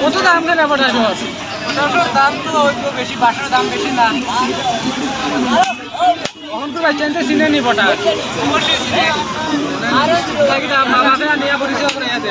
কত দাম কেন পটাশর পটাশের দাম তো হয়তো বেশি বাসার দাম বেশি না এখন তো বাচ্চা চিনে নি পটাশ অবশ্যই চিনি। মামাকে নিয়ে পরিচয় করে আছে।